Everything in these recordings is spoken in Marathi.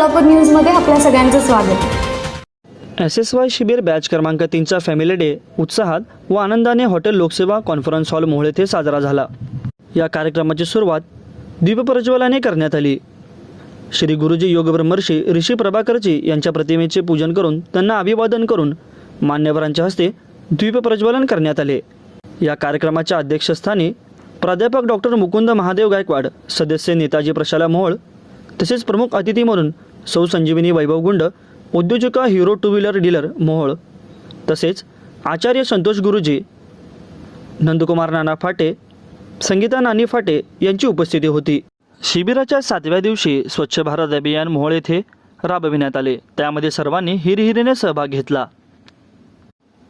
सोलापूर न्यूजमध्ये आपल्या सगळ्यांचं स्वागत. एस एस वाय शिबिर बॅच क्रमांक तीनचा फॅमिली डे उत्साहात व आनंदाने हॉटेल लोकसेवा कॉन्फरन्स हॉल मोहळे येथे साजरा झाला. या कार्यक्रमाची सुरुवात दीपप्रज्वलाने करण्यात आली. श्री गुरुजी योगब्रह्मर्षी ऋषी प्रभाकरजी यांच्या प्रतिमेचे पूजन करून त्यांना अभिवादन करून मान्यवरांच्या हस्ते द्वीपप्रज्वलन करण्यात आले. या कार्यक्रमाच्या अध्यक्षस्थानी प्राध्यापक डॉक्टर मुकुंद महादेव गायकवाड सदस्य नेताजी प्रशाला मोहोळ तसेच प्रमुख अतिथी म्हणून सौ Sanjivani Vaibhav Gund उद्योजका hero two wheeler dealer Mohol तसेच आचार्य संतोष गुरुजी नंदकुमार नाना फाटे संगीता नानी फाटे यांची उपस्थिती होती. शिबिराच्या सातव्या दिवशी स्वच्छ भारत अभियान मोहोळ येथे राबविण्यात आले. त्यामध्ये सर्वांनी हिरहिरीने सहभाग घेतला.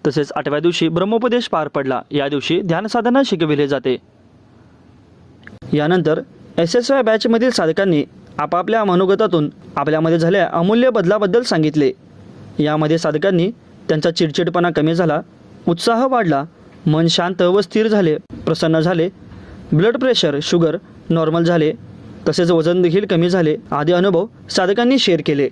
तसेच आठव्या दिवशी ब्रह्मोपदेश पार पडला. या दिवशी ध्यानसाधना शिकविले जाते. यानंतर एस एस वाय बॅचमधील साधकांनी आपापल्या मनोगतातून आपल्यामध्ये झाल्या अमूल्य बदलाबद्दल सांगितले यामध्ये साधकांनी त्यांचा चिडचिडपणा कमी झाला उत्साह वाढला मन शांत व स्थिर झाले प्रसन्न झाले ब्लड प्रेशर शुगर नॉर्मल झाले तसेच वजन देखील कमी झाले आदी अनुभव साधकांनी शेअर केले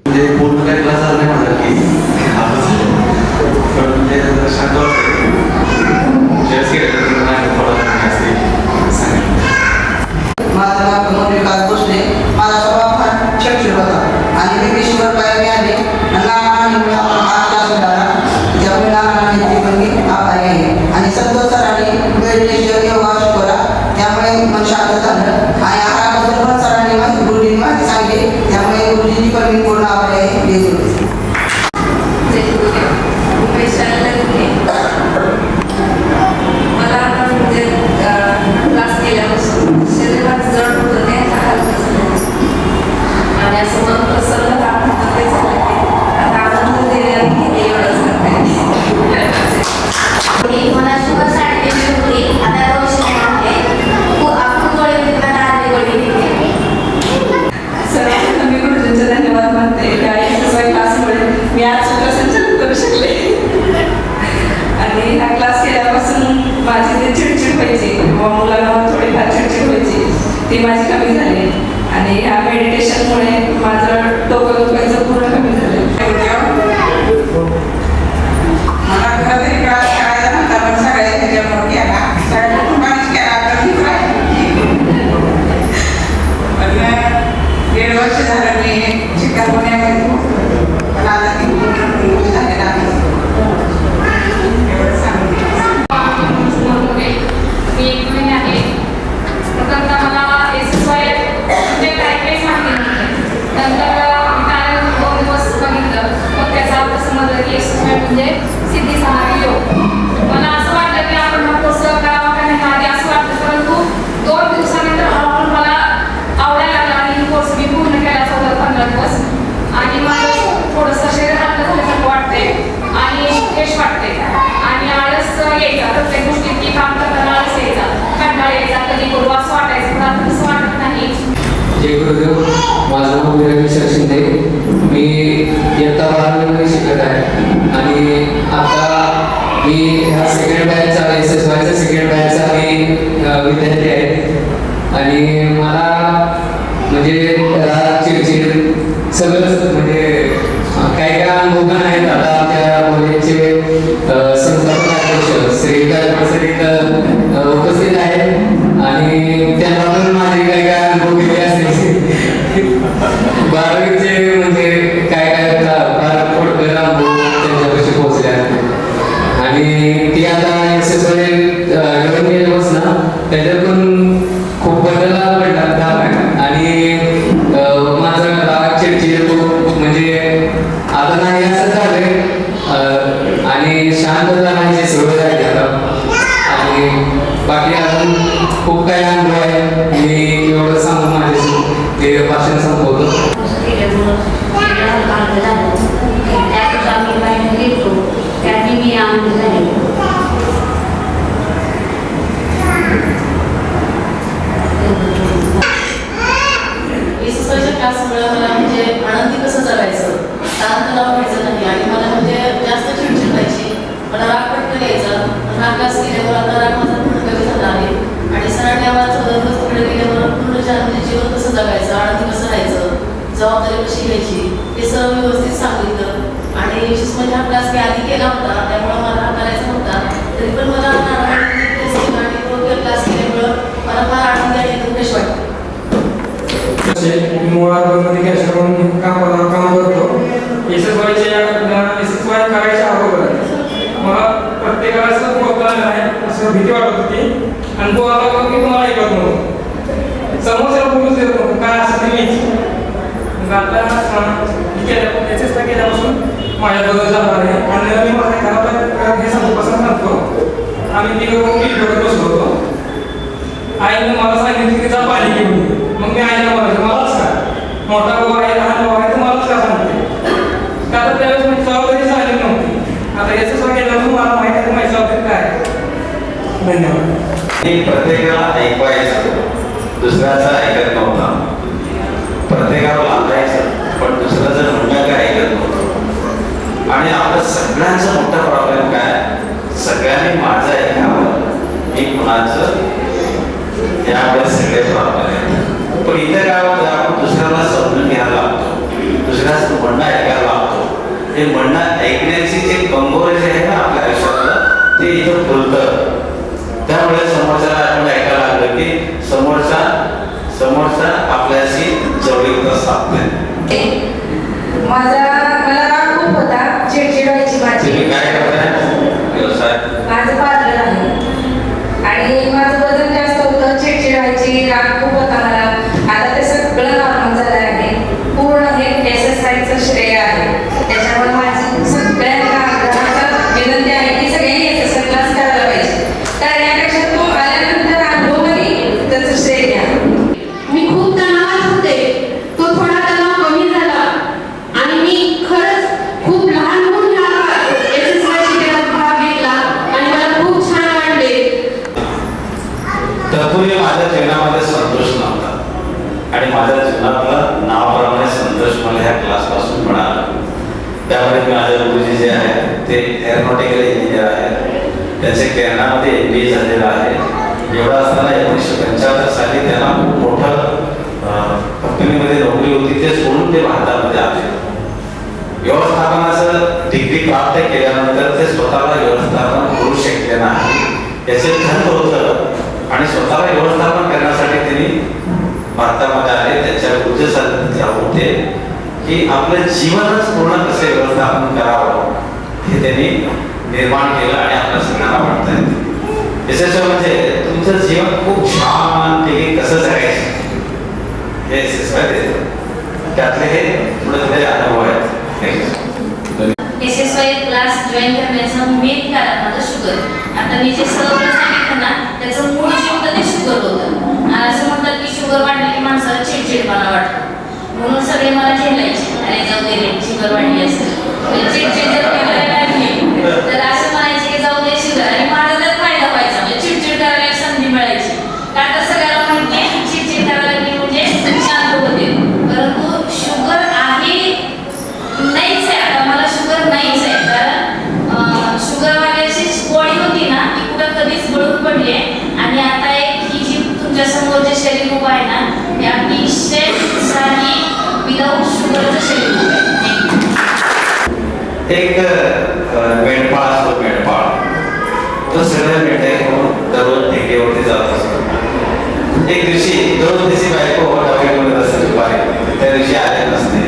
मी ह्या सेकंड बॅचचा एस एस वायचा सेकंड बॅचचा मी विद्यार्थी आहे. आणि मला म्हणजे चिडचिड सगळंच म्हणजे काही काय काय अनुभव पण आहेत आता. शरीराला हलकं झालं त्यातच आम्ही बाहेर गेलो त्याने मी आनंद झाले एसएसवायच्या क्लासमुळे मला म्हणजे आनंदी कसं जगायचं ताणतणाव व्हायचं नाही आणि मला म्हणजे जास्त चिडचिड व्हायची मला राग पटकन यायचा पण हा क्लास केल्यावर आता राग माझा पूर्ण कमी झाला आहे आणि सरांनी आम्हाला चौदा दिवस तिकडे गेल्यावर पूर्ण म्हणजे जीवन कसं जगायचं आनंदी कसं राहायचं. जबाबदारी कशी घ्यायची हे सर्व व्यवस्थित सांगितलं. आणि विशेष म्हणजे हा क्लास मी आधी केला होता त्यामुळं मला हा करायचा होता तरी पण मला आणि क्लास केल्यामुळं मला फार आनंद आणि फ्रेश वाटतं मुळामध्ये कॅश करून काम काम करतो एस एस वायच्या एस एस वाय करायच्या अगोदर मला प्रत्येकाला असं असं भीती वाटत होती आणि तो आला मग की ऐकत बोलूच देत नव्हतं काय असं ते मीच मग आता अं, केल्या एस एसला केल्यापासून माझ्या बदल झाला आहे. आणि मी माझ्या घरात हे सांगतो कसं सांगतो आम्ही तिघं मी करत बसलो होतो. आईने मला सांगितलं की जा पाणी घेऊन. मग मी आईला म्हणायचं मलाच का? मोठा भाऊ आहे लहान भाऊ आहे तर मलाच का सांगते? का तर त्यावेळेस मी जबाबदारी झाली नव्हती. आता याचं सांगितलं मला माहिती आहे माझी जबाबदारी काय धन्यवाद. प्रत्येकाला ऐकवायचं. दुसऱ्याचा ऐकत नव्हता प्रत्येकाला लागायचं पण दुसऱ्याचं म्हणणं काय ऐकत नव्हतं आणि आपलं सगळ्यांचा मोठा प्रॉब्लेम काय? सगळ्यांनी माझं ऐकावं. मी कुणाचं? त्यामुळे सगळे प्रॉब्लेम आहेत. पण इथे काय होतं? आपण दुसऱ्याला समजून घ्यायला लागतो. दुसऱ्याचं म्हणणं ऐकायला लागतो. हे म्हणणं ऐकण्याची जे कंगोरे जे आहे ना आपल्या आयुष्यातलं ते इथं फुलतं त्यामुळे समोरच्याला आपण ऐकायला लागलं की समोरचा समोरचा आपल्याशी जवळीकता साधते माझा मला राग खूप होता चिडचिड व्हायची माझी तुम्ही काय करताय व्यवसाय माझं पार्लर आहे आणि माझं वजन जास्त होतं चिडचिड व्हायची राग खूप होता मला आता ते सगळं नॉर्मल झालं आहे पूर्ण हे एक्सरसाइजचं श्रेय आहे त्याच्यामुळे माझी सगळ्यांना आग्रहाचा विनंती आहे की सगळ्यांनी एक्सरसाइज क्लास करायला पाहिजे करण्यापेक्षा तो आल्यानंतर अनुभवाने त्याचं श्रेय घ्या मी खूप तणावात होते तो थोडा तणाव कमी झाला आणि मी खरंच खूप लहान होऊन ह्या एक्सरसाइज शिबिरात भाग घेतला आणि मला खूप छान वाटले तत्पूर्वी माझ्या जीवनामध्ये संतोष नव्हता आणि माझ्या जीवनातला नावाप्रमाणे संतोष मला ह्या क्लासपासून मिळाला त्यामध्ये माझे गुरुजी जे आहेत ते एअरोनॉटिकल इंजिनियर आहेत त्यांचे केरळामध्ये एम बी ए झालेलं आहे. एवढा असताना एकोणीसशे पंच्याहत्तर साली त्यांना खूप मोठं कंपनीमध्ये नोकरी होती ते सोडून ते भारतामध्ये आले. व्यवस्थापनाचं डिग्री प्राप्त केल्यानंतर ते स्वतःला व्यवस्थापन करू शकले नाही. याचे खंत होतं आणि स्वतःला व्यवस्थापन करण्यासाठी त्यांनी भारतामध्ये आले. त्यांच्या ऊर्जेसाठी होते की आपलं जीवनच पूर्ण कसे व्यवस्थापन करावं? हे त्यांनी निर्माण केलं आणि आपल्या सगळ्यांना वाटत आहे विशेष म्हणजे तुमचं जीवन खूप छानपैकी कसं जगायचं? हे त्यातले हे थोडे थोडे अनुभव आहेत. एस एस क्लास जॉईन करण्याचा मेन कारण माझं शुगर आता मी जे सांगितलं ना त्याचं मूळ जे ते शुगर होतं. असं म्हणतात की शुगर वाढली की माणसाला चिडचिडपणा वाटतो. म्हणून सगळे मला झेलायचे अरे जाऊ दे शुगर वाढली असेल. चिडचिड जर करायला लागली तर असं म्हणायचे की जाऊ दे शुगर आणि माझा तर फायदा व्हायचा म्हणजे चिडचिड करायला एक संधी मिळायची का तर सगळ्याला माहिती आहे की चिडचिड करायला लागली म्हणजे शांत होते परंतु शुगर आहे नाहीच आहे आता मला शुगर नाहीच आहे कारण अं, शुगर वाल्याची बॉडी होती ना ती कुठं कधीच गळून पडली आहे आणि आता एक ही जी तुमच्यासमोर जे शरीर उभं आहे ना ते अतिशय उत्साही विदाऊट शुगरचं शरीर उभं आहे एक मेंढपाळ असतो मेंढपाळ. तो सगळं मेंढ्या घेऊन दररोज ढेकेवरती जात असतो. एक दिवशी दररोज दिवशी बायको डबे म्हणत असते दुपारी. त्या दिवशी आले नसते.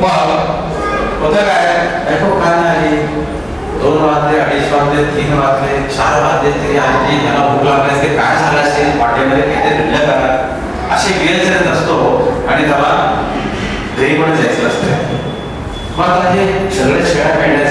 मग होतं काय? बायको काय नाही दोन वाजले अडीच वाजले तीन वाजले चार वाजले तरी आजी मला भूक लागली असते काय झालं असेल? वाटेमध्ये काहीतरी करणार करा असे वेळ जर नसतो आणि त्याला घरी पण जायचं असतं मात्र हे सगळे शेळ्या पेंड्या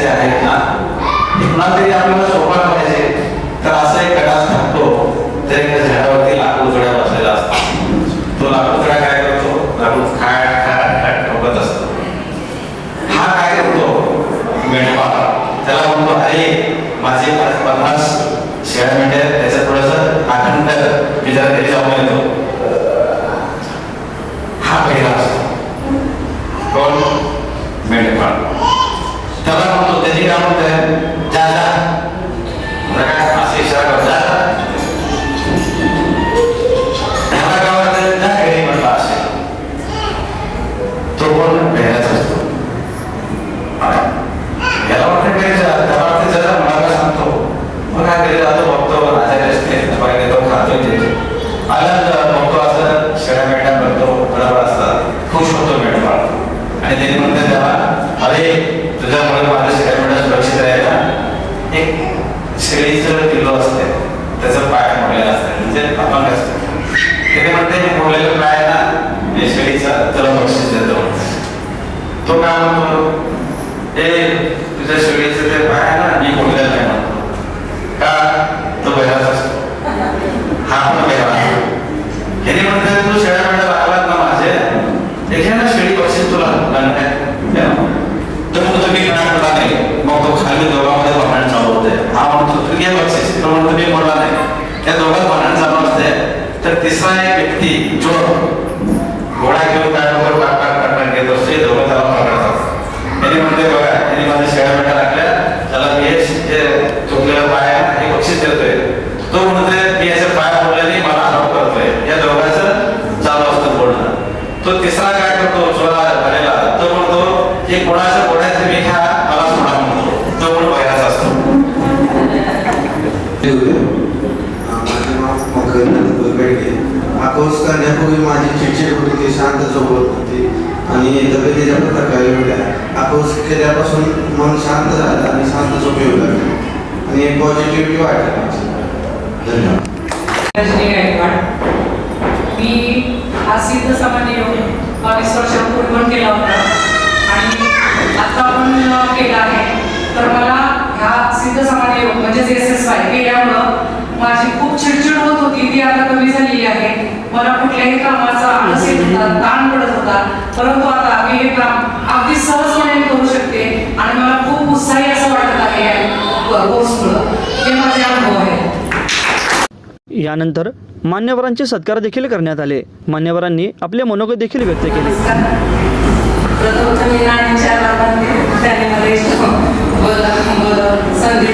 മൊത്തം ആചാരത്തെ പറയുന്നത് નિસહાય વ્યક્તિ જો तब्येतीच्या प्रकार होत्या पाऊस केल्यापासून मन शांत झालं आणि शांत झोपे होत आणि पॉझिटिव्हिटी वाटली धन्यवाद. मी हा सिद्ध सामान्य योग बावीस वर्षापूर्वी पण केला होता आणि आता पण केला आहे तर मला हा सिद्ध सामान्य योग म्हणजे एस एस वाय केल्यामुळं माझी खूप चिडचिड होत होती ती आता कमी झालेली आहे मला कुठल्याही कामाचा आळस येत होता ताण पडत होता. परंतु आता मी हे काम अगदी सहजपणे करू शकते आणि मला खूप उत्साही असं वाटत आहे हे माझे अनुभव आहे यानंतर मान्यवरांचे सत्कार देखील करण्यात आले. मान्यवरांनी आपले मनोगत देखील व्यक्त केले. संधी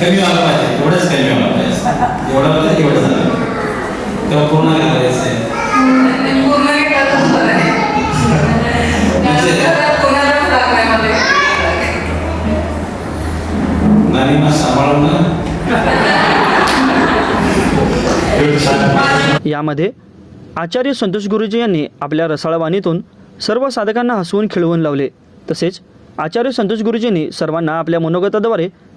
कमी वाला पाहिजे. एवढंच कमी वाला पाहिजे. एवढं पाहिजे एवढं झालं. तेव्हा पूर्ण काय करायचं म्हणजे- यामध्ये आचार्य संतोष गुरुजी यांनी आपल्या रसाळवाणीतून सर्व साधकांना हसवून खिळवून लावले. तसेच आचार्य संतोष गुरुजींनी सर्वांना आपल्या मनोगताद्वारे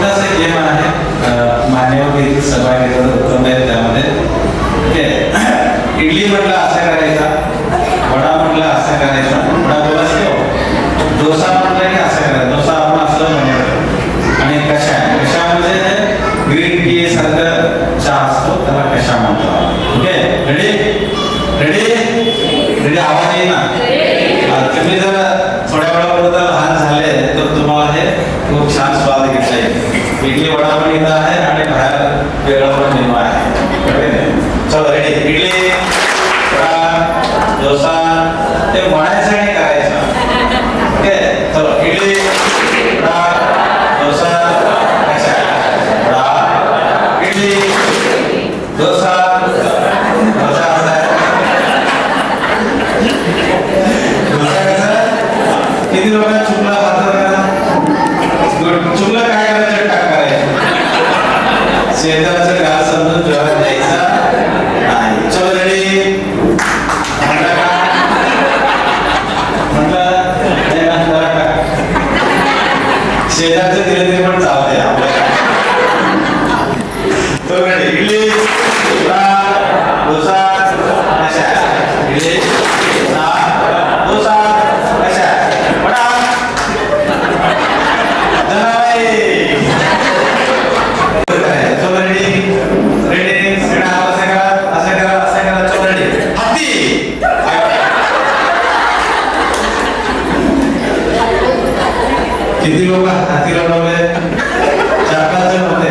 छोटासा गेम आहे. मान्यवर सभा घेतलं उत्तर त्यामध्ये. इडली म्हटलं किती लोकांना चुकला हातात वर चुकलं काय करायचं? टाक करायचं? शेजारचं गाव समजून जेव्हा द्यायचा नाही चलो रेडी म्हटलं का म्हटलं नाही ना, जरा टाक. शेजारचं दिलं तरी पण चालतंय आपल्याला तो रेडी इडली वडा डोसा कशा इडली वडा डोसा कशा वडा जनाई चलो रेडी रेडी सगळं असं करा असं करा असं करा चलो रेडी हत्ती किती लोक हाती लढवले चार पाच जण होते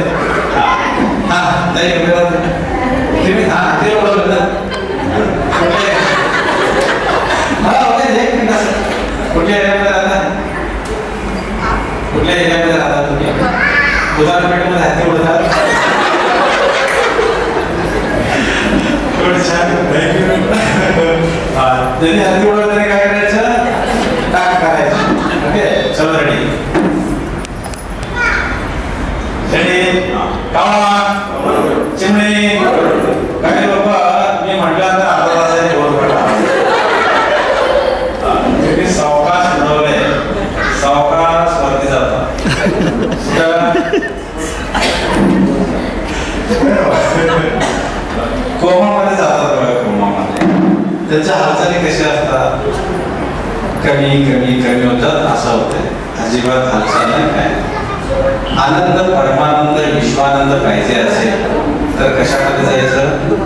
हा हा ताई उभे राहा. तुम्ही हा हाती लढवले ना कुठले? हा होते एक मिनिट असं. कुठल्या एरियामध्ये राहता कुठल्या एरियामध्ये राहता तुम्ही उदाहरणपेठमध्ये हाती उडतात गुड छान थँक्यू हा जरी हाती उडवलं तरी काय करायचं टाक करायचं ओके चलो रेडी रेडी कामा चिमणी काही लोक मी म्हटल्यानंतर अर्धा तासाने बोल पडला तुम्ही सावकाश बनवले सावकाश वरती जाता कोमामध्ये जातात बघा कोमामध्ये त्यांच्या हालचाली कशा असतात कमी कमी कमी होतात असं होतंय अजिबात हालचाल नाही काय आनंद परमानंद विश्वानंद पाहिजे असेल तर कशामध्ये जायचं.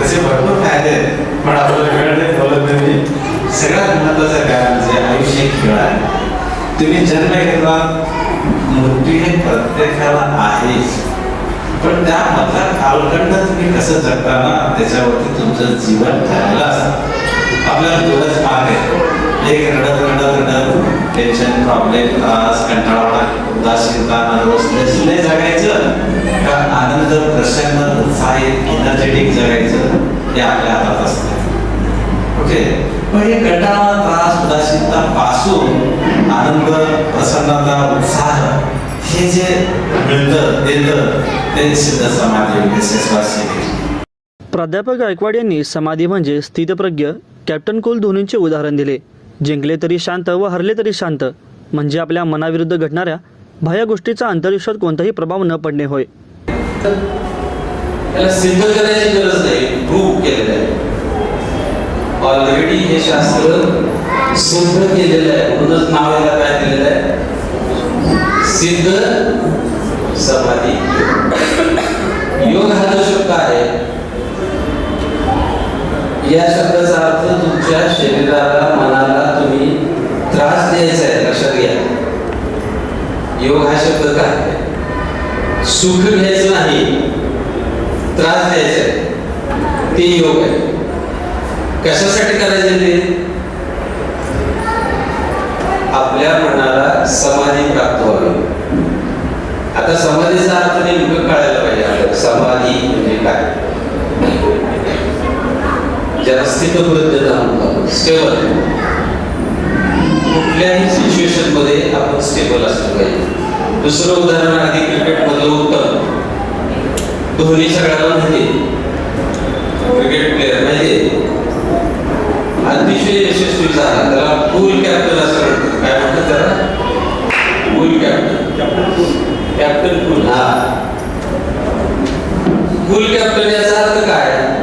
तसे भरपूर फायदे आहेत. पण आपल्याला वेळ नाही बोलत नाही सगळ्यात महत्वाचं काय म्हणजे आयुष्य एक खेळ आहे. तुम्ही जन्म घेतला मृत्यू हे प्रत्येकाला आहेच. पण त्या मधला कालखंड तुम्ही कसं जगताना त्याच्यावरती तुमचं जीवन ठरलं असतं. आपल्याला दोनच मार्ग आहे एक रडत रडत रडत टेन्शन प्रॉब्लेम त्रास कंटाळा उदासीनता नर्वसनेस नाही जगायचं. का आनंद प्रसन्न उत्साहित एनर्जेटिक जगायचं हे आपल्या हातात असतं. ओके पण हे कंटाळा त्रास उदासीनता पासून आनंद प्रसन्नता उत्साह हे जे मिळतं देतं ते सिद्ध समाधी विशेषवासी प्राध्यापक गायकवाड यांनी समाधी म्हणजे स्थितप्रज्ञ कॅप्टन कोल धोनींचे उदाहरण दिले. जिंकले तरी शांत व हरले तरी शांत. म्हणजे आपल्या मनाविरुद्ध घडणाऱ्या बाह्य गोष्टीचा अंतरिक्षात कोणताही प्रभाव न पडणे होय. सिद्ध करायची गरज नाही प्रूव्ह केलेलं आहे. ऑलरेडी हे शास्त्र सिद्ध केलेलं आहे म्हणूनच नाव याला काय दिलेलं आहे? सिद्ध समाधी. योग हा जो शब्द आहे या शब्दाचा अर्थ तुमच्या शरीराला मनाला तुम्ही त्रास द्यायचा आहे. लक्षात घ्या. योग हा शब्द काय सुख घ्यायचं नाही त्रास द्यायचा आहे. ते योग आहे. कशासाठी करायचे ते? आपल्या मनाला समाधी प्राप्त व्हावी. आता समाधीचा अर्थ नेमकं कळायला पाहिजे आपल्याला. समाधी म्हणजे काय? ज्याला स्थितप्रज्ञता म्हणतो स्टेबल कुठल्याही सिच्युएशनमध्ये आपण स्टेबल असलं पाहिजे. दुसरं उदाहरण आधी क्रिकेट मधलं उत्तम. धोनी सगळ्याला माहिती. क्रिकेट प्लेअर माहिती. अतिशय यशस्वी झाला. त्याला फुल कॅप्टन असं म्हणतात काय म्हणतात त्याला? फुल कॅप्टन कॅप्टन फुल हा. फुल कॅप्टन याचा अर्थ काय?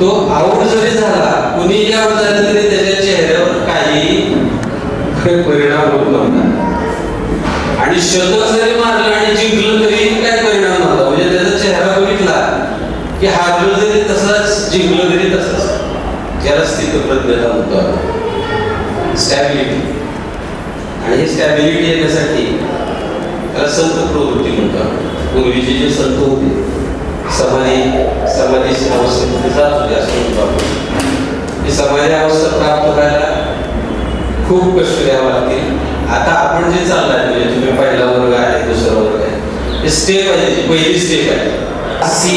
तो आऊट जरी झाला कुणी आऊट झालं तरी त्याच्या चेहऱ्यावर काही परिणाम होत नव्हता आणि शतक जरी मारलं आणि जिंकलं तरी काय परिणाम नव्हता म्हणजे त्याचा चेहरा बघितला की हारलं जरी तसाच जिंकलं तरी तसाच. त्याला स्थितप्रज्ञता होता स्टॅबिलिटी आणि ही स्टॅबिलिटी येण्यासाठी त्याला संत प्रवृत्ती म्हणतात पूर्वीचे जे संत होते समाधीची अवस्थेमध्ये जात होते असं ही समाधी अवस्था प्राप्त करायला खूप कष्ट घ्यावं लागतील. आता आपण जे चाललाय म्हणजे तुम्ही पहिला वर्ग आहे दुसरा वर्ग आहे हे स्टेप आहे पहिली स्टेप आहे. सी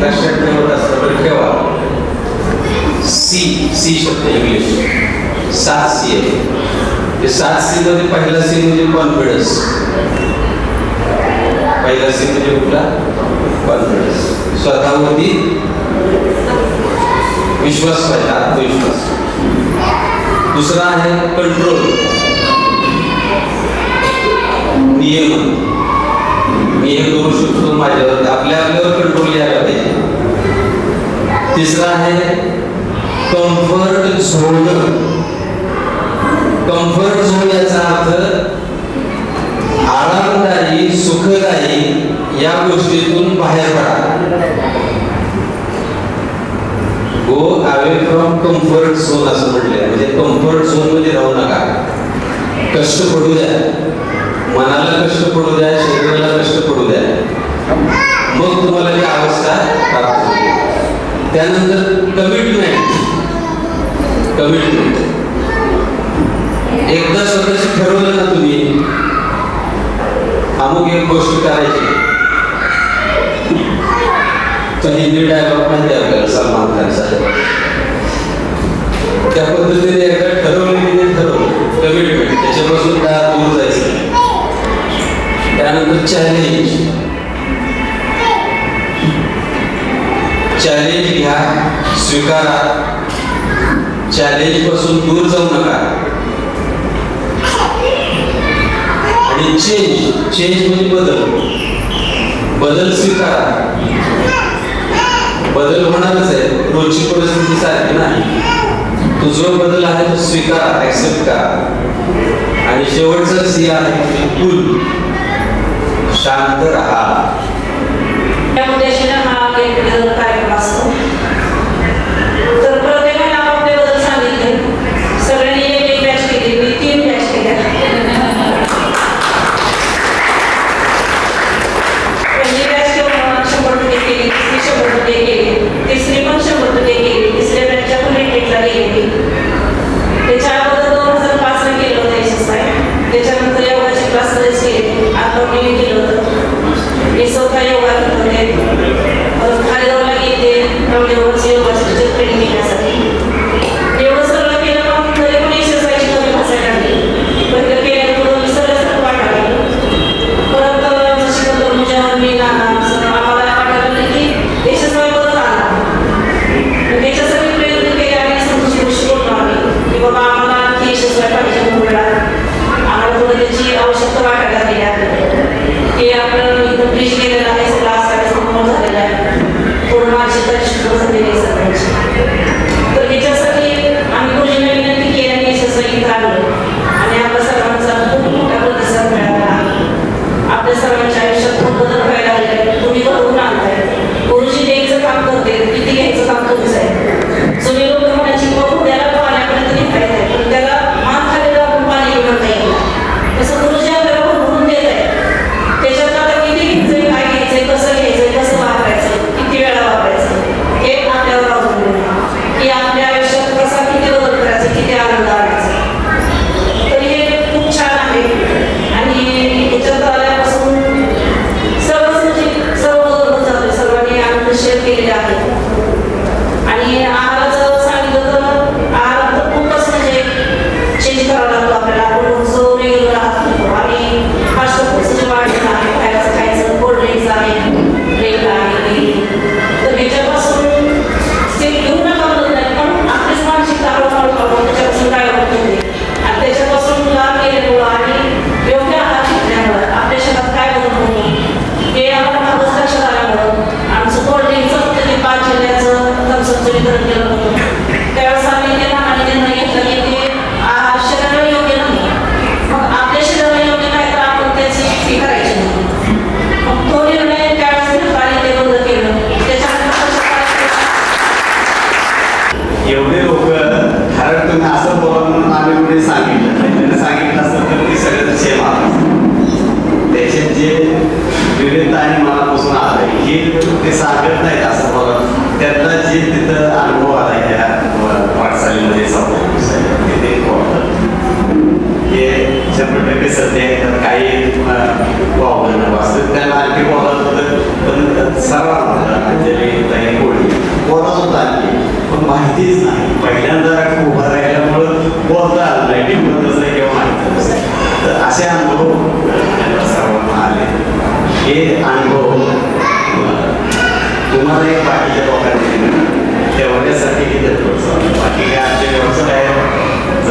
लक्षात ठेवत असलं तर ठेवा. सी सी शब्द इंग्लिश. सात सी आहे. ते सात सी मध्ये पहिला सी म्हणजे कॉन्फिडन्स पहिला सी म्हणजे कुठला? कॉन्फिडन्स स्वतःवरती विश्वास पाहिजे आत्मविश्वास दुसरा आहे कंट्रोल नियम। मी हे करू शकतो माझ्यावर आपल्या आपल्यावर कंट्रोल घ्यायला पाहिजे। तिसरा आहे कंफर्ट झोन कंफर्ट झोन याचा अर्थ आरामदायी सुखदायी या गोष्टीतून बाहेर पडा. Go away from comfort zone असं म्हटलंय. म्हणजे कम्फर्ट झोनमध्ये राहू नका. कष्ट पडू द्या. मनाला कष्ट पडू द्या शरीराला कष्ट पडू द्या. मग तुम्हाला ती अवस्था प्राप्त होईल त्यानंतर कमिटमेंट कमिटमेंट एकदा स्वतःशी ठरवलं ना तुम्ही अमुक एक गोष्ट करायची. तर हिंदी डायलॉग माहिती आहे आपल्याला सलमान त्या पद्धतीने एकदा ठरवलं की ते ठरवलं. कमिटमेंट. त्याच्यापासून दहा दूर जायचं त्यानंतर चॅलेंज चॅलेंज घ्या स्वीकारा. चॅलेंजपासून दूर जाऊ नका. आणि चेंज चेंज म्हणजे बदल. बदल स्वीकारा. बदल होणारच आहे. रोजची परिस्थिती सारखी नाही. तो जो बदल आहे तो स्वीकारा ऍक्सेप्ट करा. आणि शेवटचं सी आहे म्हणजे कुल शांत राहा. या उद्देशाने हा एक कार्यक्रम असतो.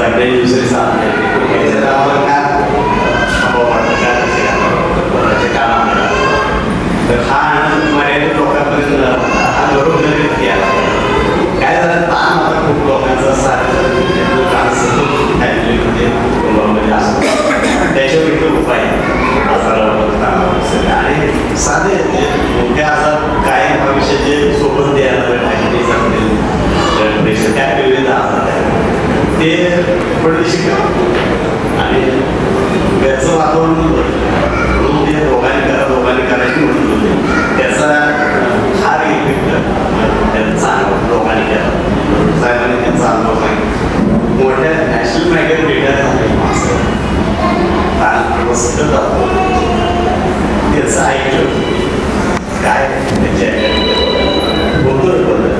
करते दुसरे साथ तर हा आनंद मर्यादित लोकांपर्यंत हा गौरव व्यक्ती आला काय झालं ताण आता खूप लोकांचा फॅमिलीमध्ये कुटुंबामध्ये असतो त्याच्यावर इथे उपाय आजारावर ताणावर आणि साधे मोठे आजार काय भविष्याचे सोबत द्यायला पाहिजे प्रेशर काय? विविध आजार आहे ते पडले शिकले आणि त्याचं वातावरण म्हणून ते दोघांनी करा दोघांनी करायची म्हणून होते त्याचा फार इफेक्ट त्यांना चांगला दोघांनी करा साहेबांनी त्यांचा अनुभव सांगितला. मोठ्या नॅशनल बँकेत डेटा झाले. माणसं मस्त त्याचं ऐकलं. काय त्याच्या बोलतो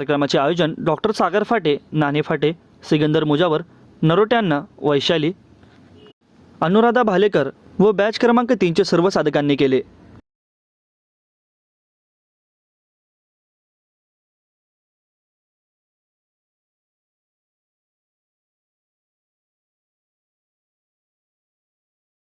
कार्यक्रमाचे आयोजन डॉक्टर सागर फाटे नाणे फाटे सिकंदर मुजावर नरोट्यांना वैशाली अनुराधा भालेकर व बॅच क्रमांक तीनचे सर्व साधकांनी केले.